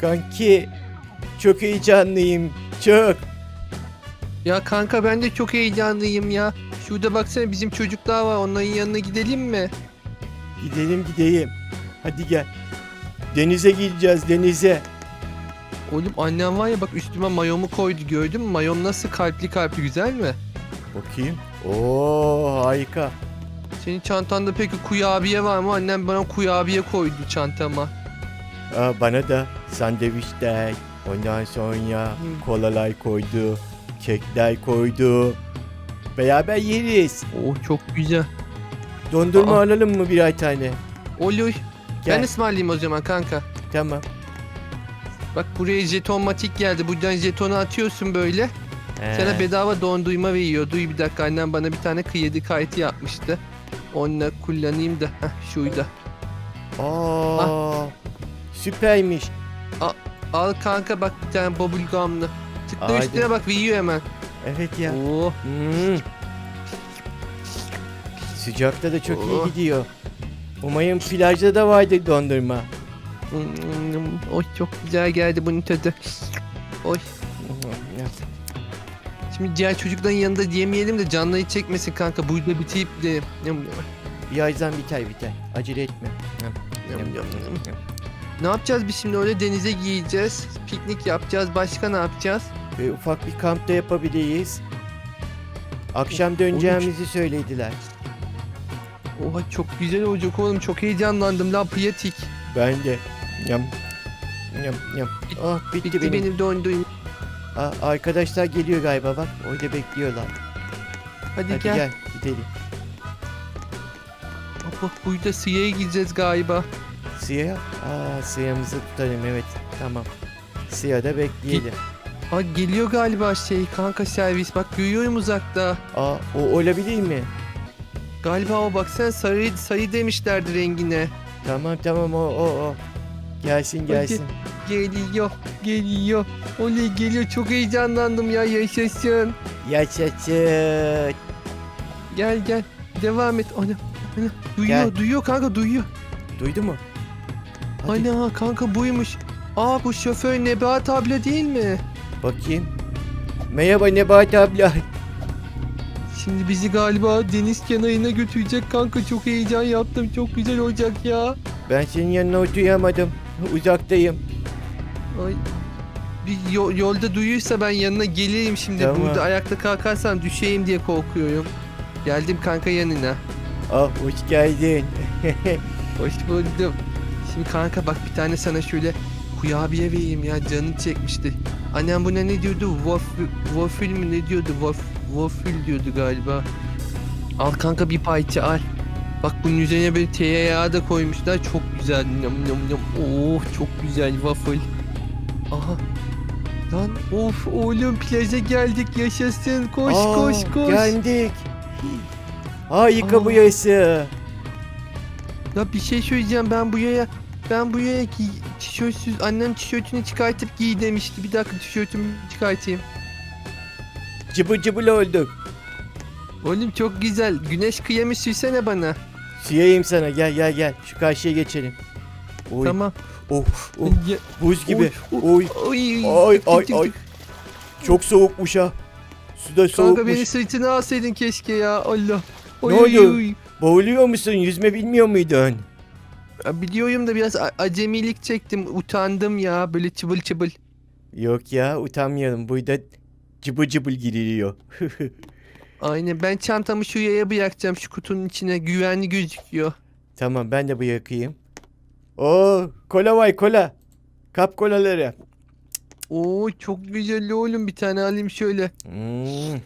Kanki çok heyecanlıyım. Çok. Ya kanka ben de çok heyecanlıyım ya. Şurada baksana bizim çocuklar var. Onların yanına gidelim mi? Gidelim gideyim. Hadi gel. Denize gideceğiz denize. Oğlum annem var ya bak üstüme mayomu koydu gördün mü? Mayom nasıl kalpli kalpli güzel mi? Bakayım. Oo harika. Senin çantanda peki kuyabiye var mı? Annem bana kuyabiye koydu çantama. Aa, bana da sandviçler. Ondan sonra kolalar koydu. Kekler koydu. Beraber yeriz. Oh çok güzel. Dondurma Aa. alalım mı birer tane? Olur. Gel. Ben ısmarlayayım o zaman kanka. Tamam. Bak buraya jeton matik geldi. Buradan jetonu atıyorsun böyle. Sana He. bedava dondurma veriyor. Duy bir dakika annem bana bir tane kredi kartı yapmıştı. Onunla kullanayım da. Heh, şurada. Aa, süpermiş. Al kanka bak bir tane bubble gum'lı. Tıkla Haydi. üstüne bak veriyor hemen. Evet ya. Oo. Hmm. Sıcakta da çok Oh. iyi gidiyor. Umarım plajda da vardır dondurma. Hmm, Oy çok güzel geldi bunun tadı. Oy. Şimdi diğer çocukların yanında yemeyelim de canları çekmesin kanka. Burada bitirip de yam yam, Birazdan biter biter. Acele etme. yam, yam, yam. Ne yapacağız biz şimdi öyle denize giyeceğiz. Piknik yapacağız. Başka ne yapacağız? Ve ufak bir kamp da yapabiliriz. Akşam döneceğimizi söylediler. Oha çok güzel olacak oğlum. Çok heyecanlandım lan piyatik. Ben de. Yam. Yam yam. Ah bitti, Bitti benim. benim dondurma. Aa, arkadaşlar geliyor galiba bak. Orada bekliyorlar. Hadi, Hadi gel. gel gidelim. Bak burada siyaya gideceğiz galiba. Siyah. Aa siyahımızı tutalım evet. Tamam. Siyahda bekleyelim. Aa geliyor galiba şey kanka servis. Bak görüyorum uzakta. Aa o olabilir mi? Galiba o baksana sarı sarı demişlerdi rengine. Tamam tamam o o o. Gelsin gelsin. Geliyor, geliyor. Oley geliyor. Çok heyecanlandım ya yaşasın. Yaşasın. Gel gel. Devam et. Ana, ana. Duyuyor, Gel. duyuyor kanka duyuyor. Duydu mu? Hadi Ana kanka buymuş. Aa bu şoför Nebahat abla değil mi? bakayım. Merhaba Nebahat abla. Şimdi bizi galiba deniz kenarına götürecek kanka. Çok heyecan yaptım. Çok güzel olacak ya. Ben senin yanına oturamadım. Uzaktayım. Ay. Bir yo- yolda duyuyorsa ben yanına geleyim şimdi. Tamam. Burada ayakta kalkarsam düşeyim diye korkuyorum. Geldim kanka yanına. Ah hoş geldin. Hoş buldum. Şimdi kanka bak bir tane sana şöyle kurabiye vereyim ya canın çekmişti. Annem buna ne diyordu? Waffle, waffle mi ne diyordu? Waffle, waffle diyordu galiba. Al kanka bir parça al. Bak bunun üzerine böyle tereyağı da koymuşlar. Çok güzel. Yum, yum, yum. Oh çok güzel waffle. Aha. Lan of oğlum plaja geldik yaşasın. Koş Aa, koş koş. Geldik. Harika Aa. bu yası. Ya bir şey söyleyeceğim ben bu yaya ben bu yaya giy tişörtsüz annem tişörtünü çıkartıp giy demişti. Bir dakika tişörtümü çıkartayım. Cıbıl cıbıl olduk. Oğlum çok güzel. Güneş kremi sürsene bana. Siyayım sana gel gel gel. Şu karşıya geçelim. Oy. Tamam. Of of. Ya- Buz gibi. Oy, Oy. Ay Tık ay tık ay. tık. Çok soğukmuş ha. Suda Kanka soğukmuş. beni sırtına alsaydın keşke ya. Allah. Oy, Ne oldu? Boğuluyor musun? Yüzme bilmiyor muydun? Biliyorum da biraz acemilik çektim. Utandım ya. Böyle çıbıl çıbıl. Yok ya utanmayalım. Burada cıbıl cıbıl giriliyor. Aynen ben çantamı şu yaya bırakacağım şu kutunun içine. Güvenli gözüküyor. tamam ben de bırakayım. Oo kola var kola. Kap kolaları. Oo çok güzel oğlum bir tane alayım şöyle. Hmm.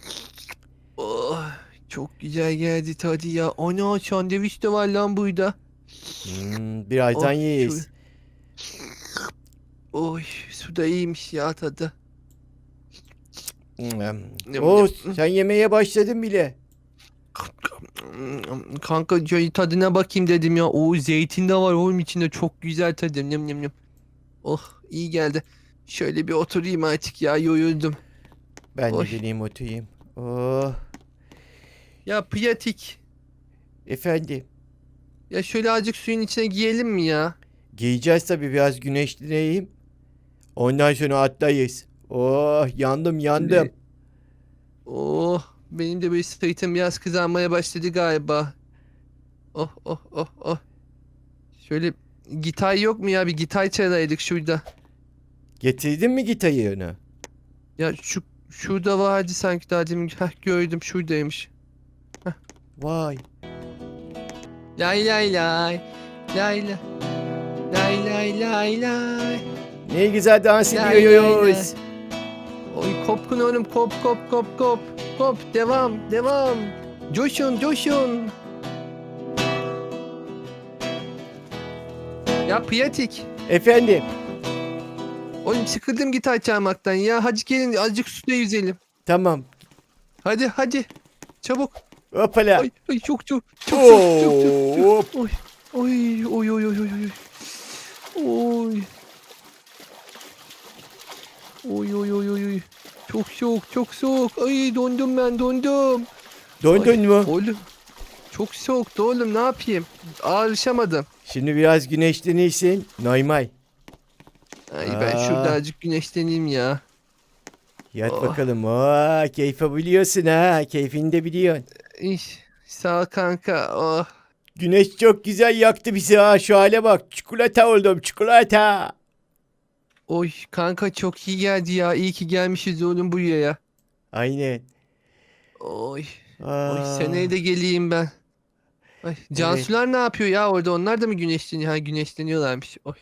Oh, çok güzel geldi tadı ya. Ana sandviç de var lan burada. Hmm, birazdan Oh, yeriz. Oy su da iyiymiş ya tadı. Hmm. Yum. sen yemeye başladın bile. Kanka şöyle tadına bakayım dedim ya. Oo zeytin de var oğlum içinde çok güzel tadı. Yum yum yum. Oh iyi geldi. Şöyle bir oturayım artık ya yoruldum. Ben Oy. de geleyim oturayım. Oh, Ya piyatik. efendim. Ya şöyle azıcık suyun içine giyelim mi ya? Giyeceğiz tabii biraz güneşleneyim. Ondan sonra atlayız. Oh yandım yandım. Oh benim de böyle sırtım biraz kızarmaya başladı galiba. Oh oh oh oh. Şöyle gitar yok mu ya bir gitar çalaydık şurada. Getirdin mi gitarını? Ya şu şurada vardı sanki daha demin Heh, gördüm şuradaymış. Vay. Lay lay lay. Lay lay. Lay lay lay lay. Ne güzel dans Lay lay ediyoruz. Oy kopkun oğlum kop kop kop kop. Kop devam devam. Coşun coşun. Ya Piyatik. Efendim. Oğlum sıkıldım gitar çalmaktan ya. Hadi gelin azıcık suda yüzelim. Tamam. Hadi hadi. Çabuk. Hoppala. Ay, ay çok çok çok çok çok çok. çok. Hop. Oy oy oy oy oy oy oy. Oy. Oy oy oy oy oy. Çok soğuk çok soğuk. Ay dondum ben dondum. Döndün mü? Oğlum çok soğuktu oğlum ne yapayım? Alışamadım. Şimdi biraz güneşlenirsin. Normal. Ay ben Aa. şurada azıcık güneşleneyim ya. Yat Oh. bakalım. Aa, keyfe biliyorsun ha. Keyfini de biliyorsun. İş. Sağ ol kanka. Oh. Güneş çok güzel yaktı bizi ha. Şu hale bak. Çikolata oldum. Çikolata. Oy kanka çok iyi geldi ya. İyi ki gelmişiz oğlum buraya. Aynen. Oy. Aa, Oy seneye de geleyim ben. Ay, Cansular ne yapıyor ya orada? Onlar da mı güneşleniyor? Ha güneşleniyorlarmış. Oy.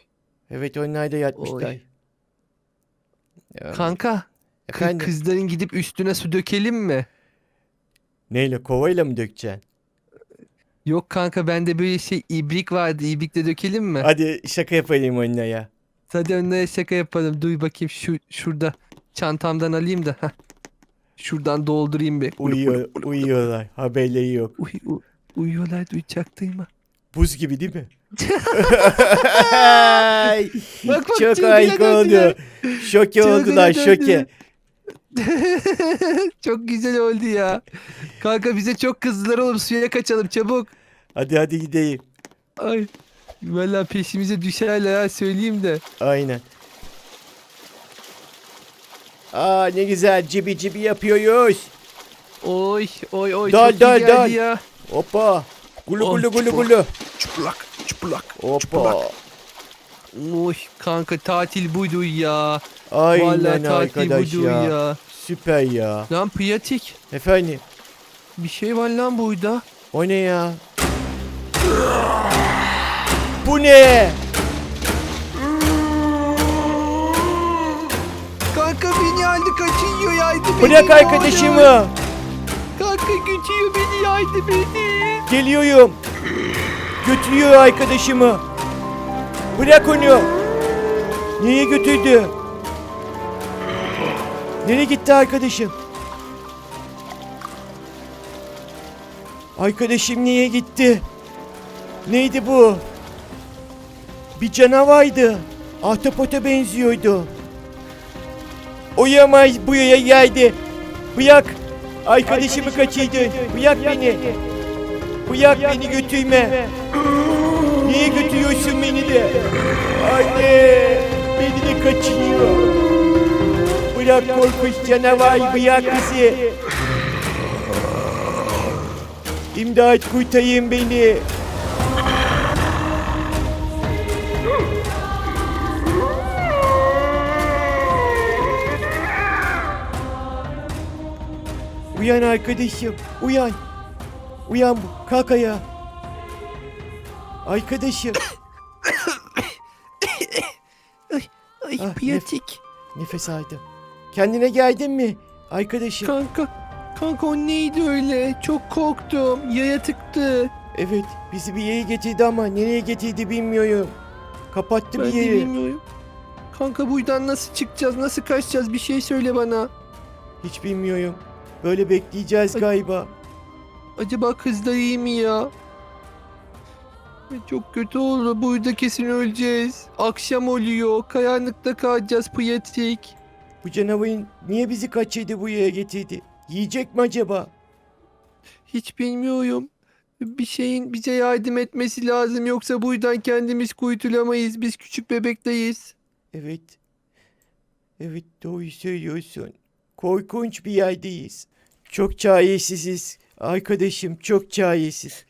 Evet onlar da yatmışlar. Ya, Kanka, efendim. kızların gidip üstüne su dökelim mi? Neyle kovayla mı dökeceksin? Yok kanka bende böyle şey ibrik vardı. İbrikle dökelim mi? Hadi şaka yapayım onunla ya. Hadi onlara şaka yapalım. Duy bakayım şu şurada çantamdan alayım da. heh. Şuradan doldurayım bir. Uyuyor, uyuyorlar. Haberleri yok. Uy, u- uyuyorlar duyacaktım Buz gibi değil mi? Ay, Bak bak, Çok harika oldu. Şoke oldular şoke. çok güzel oldu ya. Kanka bize çok kızdılar oğlum suya kaçalım çabuk. Hadi hadi gideyim. Ay. Valla peşimize düşerler ha söyleyeyim de. Aynen. Aa ne güzel cibi cibi yapıyoruz. Oy oy oy Dal, çok dal, iyi geldi dal. ya. Hoppa. Gulu gulu gulu gulu. Çıplak çıplak. Hoppa. Oy kanka tatil buydu ya. Aynen Vallahi tatil arkadaş ya. ya. Süper ya. Lan piyatik. Efendim. Bir şey var lan burada. O ne ya? Bu ne? Kanka beni aldı kaçıyor yaydı beni. Bırak ne olur. arkadaşımı. Kanka götürüyor beni yaydı beni. Geliyorum. Götürüyor arkadaşımı. Bırak onu. Nereye götürdü? Nereye gitti arkadaşım? Arkadaşım niye gitti? Neydi bu? Bir canavardı. Ahtapota benziyordu. Uyamaz buraya geldi. Bırak. Arkadaşımı kaçırdın. Bırak beni. Bırak beni götürme. Niye götürüyorsun beni de? Anne. Beni de kaçırıyor. Bırak korkunç canavar bizi. İmdat kurtarın beni. Uyan arkadaşım, uyan. Uyan, kalk ayağa. Arkadaşım, Ay Ah, piyatik. nefes aldım. Kendine geldin mi? Arkadaşım. Kanka. Kanka o neydi öyle? Çok korktum. Yaya tıktı. Evet, bizi bir yere getirdi ama nereye getirdi bilmiyorum. Kapattı Ben bir de yeri. bilmiyorum. Kanka buradan nasıl çıkacağız? Nasıl kaçacağız? Bir şey söyle bana. Hiç bilmiyorum. Böyle bekleyeceğiz Ay. galiba. Acaba kızlar iyi mi ya? Ay, Çok kötü oldu. Burada kesin öleceğiz. Akşam oluyor. Karanlıkta kalacağız Piyatik. Bu canavarın niye bizi kaçırdı bu yere getirdi? Yiyecek mi acaba? Hiç bilmiyorum. Bir şeyin bize yardım etmesi lazım. Yoksa buradan kendimiz kurtulamayız. Biz küçük bebekteyiz. Evet. Evet doğru söylüyorsun. Korkunç bir yerdeyiz. Çok çaresiziz. Arkadaşım çok çaresiz.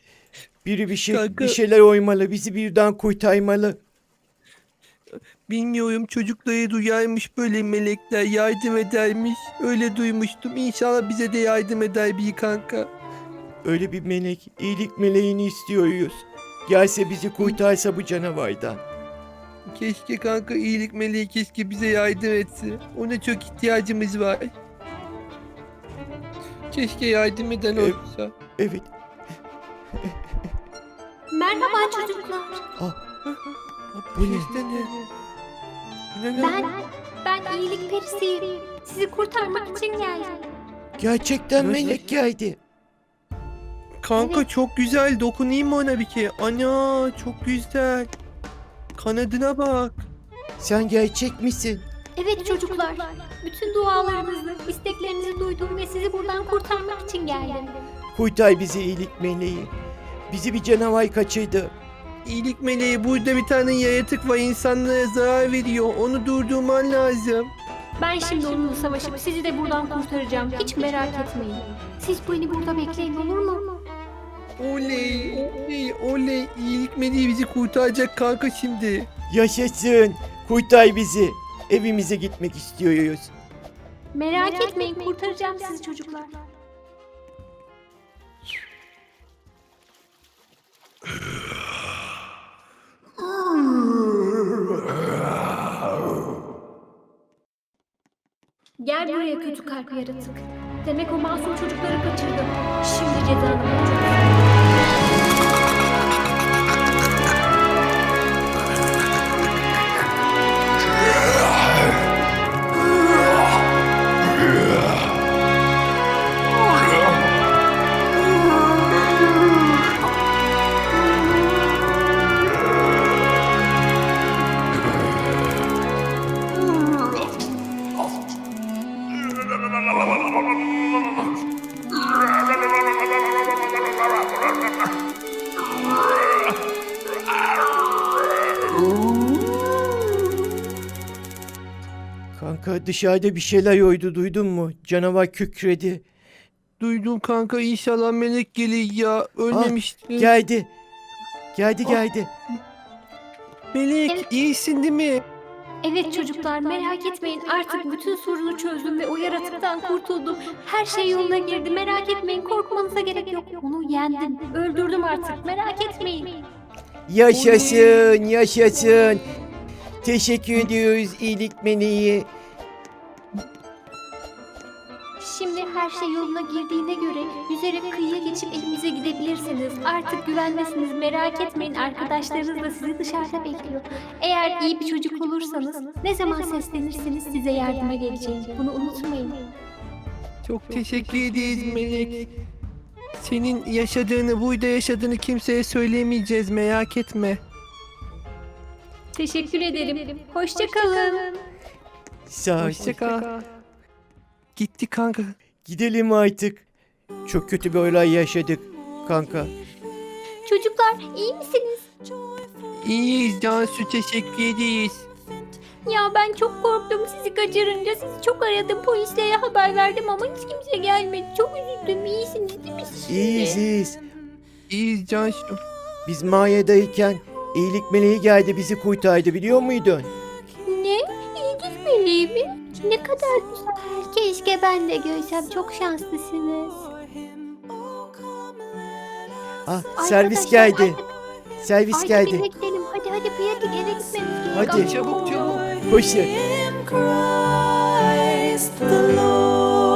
Biri bir şey Kanka- bir şeyler oymalı. Bizi birden kurtarmalı. Bilmiyorum çocukları duyarmış böyle melekler yardım edermiş. Öyle duymuştum. İnşallah bize de yardım eder bir kanka. Öyle bir melek, iyilik meleğini istiyoruz. Gelse bizi kurtarsa bu canavardan. Keşke kanka iyilik meleği keşke bize yardım etse. Ona çok ihtiyacımız var. Keşke yardım eden Evet. olsa. Evet. Merhaba çocuklar. Bu ne? Sesle ne? Ne ne? Ben ben iyilik perisiyim. Sizi kurtarmak için geldim. Gerçekten Nasıl? melek geldi. Kanka Evet. çok güzel dokunayım mı ona bir kere? Ana çok güzel. Kanadına bak. Sen gerçek misin? Evet çocuklar. Bütün dualarınızı, isteklerinizi duydum ve sizi buradan kurtarmak için geldim. Kurtar bizi iyilik meleği. Bizi bir canavar kaçırdı. İyilik meleği burada bir tane yaratık var insanlara zarar veriyor. Onu durdurman lazım. Ben şimdi onunla savaşıp sizi de buradan kurtaracağım. Hiç merak etmeyin. Siz beni burada bekleyin olur mu? Oley, oley, oley. İyilik meleği bizi kurtaracak kanka şimdi. Yaşasın. Kurtar bizi. Evimize gitmek istiyoruz. Merak etmeyin kurtaracağım sizi çocuklar. Gel buraya kötü kalp yaratık. Demek o masum çocukları kaçırdın. Şimdi cezanı bulacaksın. Dışarıda bir şeyler oydu duydun mu? Canavar kükredi. Duydum kanka inşallah melek gelir ya. Ölmemiştin. Geldi. Geldi geldi. Melek Evet. iyisin değil mi? Evet çocuklar merak etmeyin artık bütün sorunu çözdüm ve o yaratıktan kurtuldum. Her şey yoluna girdi merak etmeyin korkmanıza gerek yok. Onu yendim öldürdüm artık merak etmeyin. Yaşasın, yaşasın. Teşekkür ediyoruz iyilik meleği. Şimdi her şey yoluna girdiğine göre yüzerek kıyıya geçip evimize gidebilirsiniz. Artık güvendesiniz merak etmeyin arkadaşlarınız da sizi dışarıda bekliyor. Eğer iyi bir çocuk olursanız ne zaman seslenirseniz size yardıma geleceğim. Bunu unutmayın. Çok teşekkür ederiz Melek. Senin yaşadığını, burada yaşadığını kimseye söylemeyeceğiz merak etme. Teşekkür ederim. Hoşça kalın. Hoşça kal. Gitti kanka. Gidelim artık. Çok kötü bir olay yaşadık kanka. Çocuklar iyi misiniz? İyiyiz Cansu teşekkür ederiz. Ya ben çok korktum sizi kaçırınca. Sizi çok aradım. Polislere haber verdim ama hiç kimse gelmedi. Çok üzüldüm. İyisiniz değil mi siz şimdi? İyiyiz iyiyiz. İyiyiz Cansu. Biz mağayadayken iyilik meleği geldi bizi kurtardı biliyor muydun? Ne? İyilik meleği mi? Ne kadar güzel. Keşke ben de görsem. Çok şanslısınız. Ah servis Arkadaşlar, geldi. Artık, Servis artık geldi. eve gidelim. Hadi hadi pratik eve gitmemiz. Hadi. Çabuk çabuk. Koşun. in Christ the Lord.